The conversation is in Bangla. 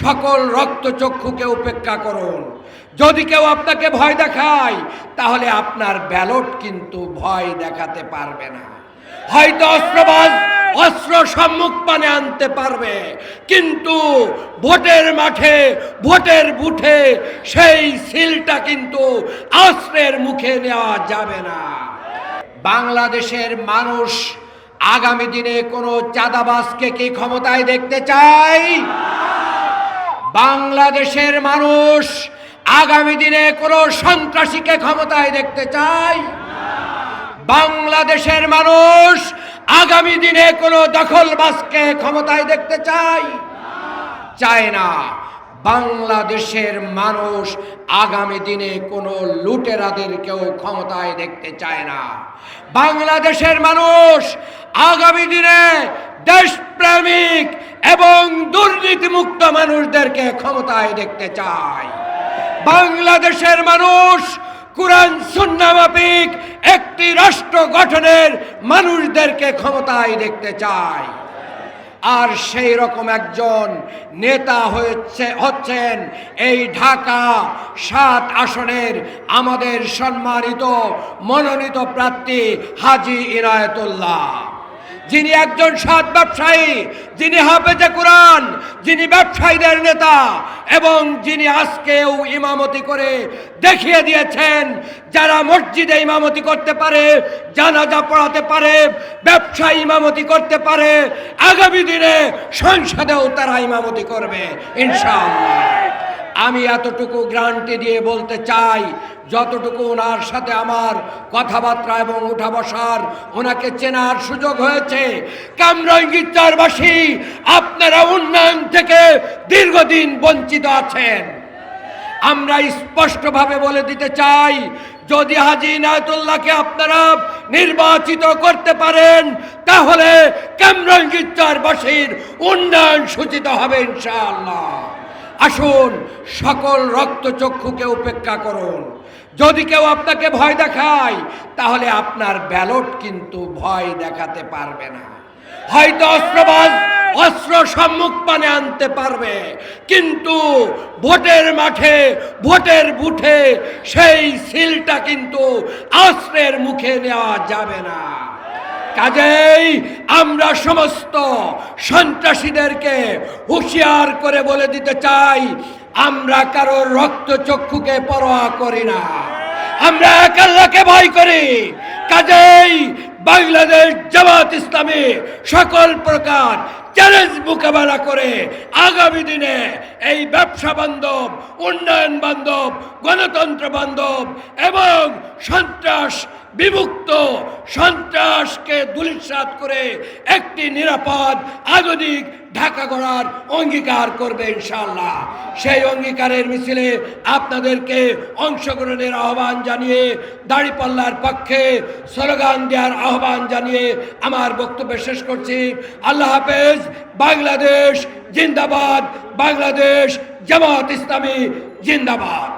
সকল রক্তচক্ষুকে উপেক্ষা করুন। যদি কেউ আপনাকে ভয় দেখায়, তাহলে আপনার ব্যালট কিন্তু ভয় দেখাতে পারবে না। হয়তো অস্ত্রবাজ অস্ত্র সম্মুখ পানে আনতে পারবে, কিন্তু ভোটের মাঠে, ভোটের বুথে সেই সিলটা কিন্তু অস্ত্রের মুখে নেওয়া যাবে না। বাংলাদেশের মানুষ আগামী দিনে কোনো চাঁদাবাজকে কি ক্ষমতায় দেখতে চাই বাংলাদেশের মানুষ আগামী দিনে কোনো সন্ত্রাসীকে ক্ষমতায় দেখতে চায়? বাংলাদেশের মানুষ আগামী দিনে কোনো দখলবাজকে ক্ষমতায় দেখতে চায়? চায় না। বাংলাদেশের মানুষ আগামী দিনে কোনো লুটেরাদেরকেও ক্ষমতায় দেখতে চায় না। বাংলাদেশের মানুষ আগামী দিনে দেশপ্রেমিক এবং দুর্নীতিমুক্ত মানুষদেরকে ক্ষমতায় দেখতে চায়। বাংলাদেশের মানুষ কোরআন সুন্নামাফিক একটি রাষ্ট্র গঠনের মানুষদেরকে ক্ষমতায় দেখতে চায়। আর সেই রকম একজন নেতা হয়েছে, হচ্ছেন এই ঢাকা সাত আসনের আমাদের সম্মানিত, মনোনীত প্রার্থী হাজি ইনায়তুল্লাহ। যিনি একজন সৎ ব্যবসায়ী, যিনি হাফেজে কোরআন, যিনি ব্যবসায়ীদের নেতা এবং যিনি আজকেও ইমামতি করে দেখিয়ে দিয়েছেন, যারা মসজিদে ইমামতি করতে পারে, জানাজা পড়াতে পারে, ব্যবসায়ী ইমামতি করতে পারে, আগামী দিনে সংসদেও তারা ইমামতি করবে, ইনশাআল্লাহ। আমি এতটুকু গ্রান্টি দিয়ে বলতে চাই, যতটুকু ওনার সাথে আমার কথাবার্তা এবং উঠা বসার ওনাকে চেনার সুযোগ হয়েছে কামরঙ্গিচারবাসী আপনারা উন্নয়ন থেকে দীর্ঘদিন বঞ্চিত আছেন। আমরা স্পষ্টভাবে বলে দিতে চাই, যদি হাজি নায়তুল্লাহকে আপনারা নির্বাচিত করতে পারেন, তাহলে কামরঙ্গিচারবাসীর উন্নয়ন সূচিত হবে ইনশাআল্লাহ। আসুন, সকল রক্তচক্ষুকে উপেক্ষা করুন। যদি কেউ আপনাকে ভয় দেখায়, তাহলে আপনার ব্যালট কিন্তু ভয় দেখাতে পারবে না। হয়তো অস্ত্রবাজ অস্ত্র সম্মুখ পানে আনতে পারবে, কিন্তু ভোটের মাঠে, ভোটের বুথে সেই সিলটা কিন্তু অস্ত্রের মুখে নেওয়া যাবে না। কাজেই আমরা সমস্ত সন্ত্রাসীদেরকে হুঁশিয়ার করে বলে দিতে চাই, আমরা কারোর রক্ত চক্ষুকে পরোয়া করি না। আমরা এক আল্লাহকে ভয় করি। কাজেই বাংলাদেশ জামাত ইসলামী সকল প্রকার চ্যালেঞ্জ মোকাবেলা করে আগামী দিনে এই ব্যবসা বান্ধব, উন্নয়ন বান্ধব, গণতন্ত্র বান্ধব এবং সন্ত্রাস বিমুক্ত সন্ত্রাসকে দুলিশাত করে একটি নিরাপদ, আধুনিক ঢাকা গড়ার অঙ্গীকার করবে ইনশাল্লাহ সেই অঙ্গীকারের মিছিলে আপনাদেরকে অংশগ্রহণের আহ্বান জানিয়ে, দাড়িপাল্লার পক্ষে স্লোগান দেওয়ার আহ্বান জানিয়ে আমার বক্তব্য শেষ করছি। আল্লাহ হাফেজ, বাংলাদেশ জিন্দাবাদ, বাংলাদেশ জামাত ইসলামী জিন্দাবাদ।